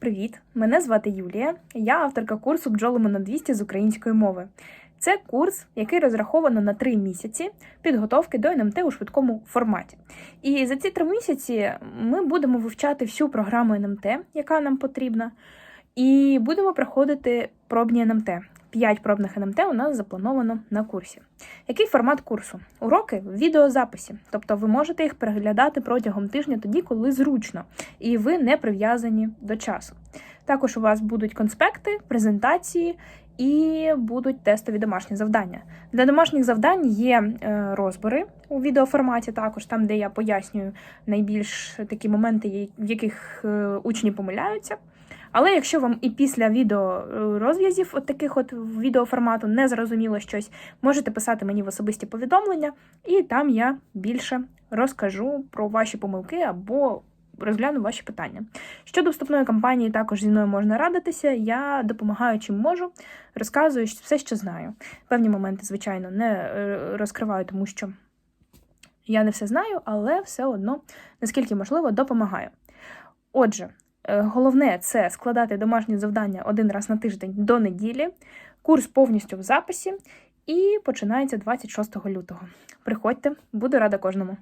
Привіт! Мене звати Юлія. Я авторка курсу бджолами на 200 з української мови. Це курс, який розраховано на три місяці підготовки до НМТ у швидкому форматі. І за ці три місяці ми будемо вивчати всю програму НМТ, яка нам потрібна, і будемо проходити пробні НМТ. П'ять пробних НМТ у нас заплановано на курсі. Який формат курсу? Уроки в відеозаписі, тобто ви можете їх переглядати протягом тижня тоді, коли зручно, і ви не прив'язані до часу. Також у вас будуть конспекти, презентації і будуть тестові домашні завдання. Для домашніх завдань є е, розбори у відеоформаті, також там, де я пояснюю найбільш такі моменти, в яких е, учні помиляються. Але якщо вам і після відео розв'язів, от таких от відеоформату не зрозуміло щось, можете писати мені в особисті повідомлення, і там я більше розкажу про ваші помилки або розгляну ваші питання. Щодо вступної кампанії, також зі мною можна радитися. Я допомагаю чим можу, розказую все, що знаю. Певні моменти, звичайно, не е, розкриваю, тому що я не все знаю, але все одно, наскільки можливо, допомагаю. Отже, головне це складати домашні завдання один раз на тиждень до неділі. Курс повністю в записі і починається 26 лютого. Приходьте, буду рада кожному.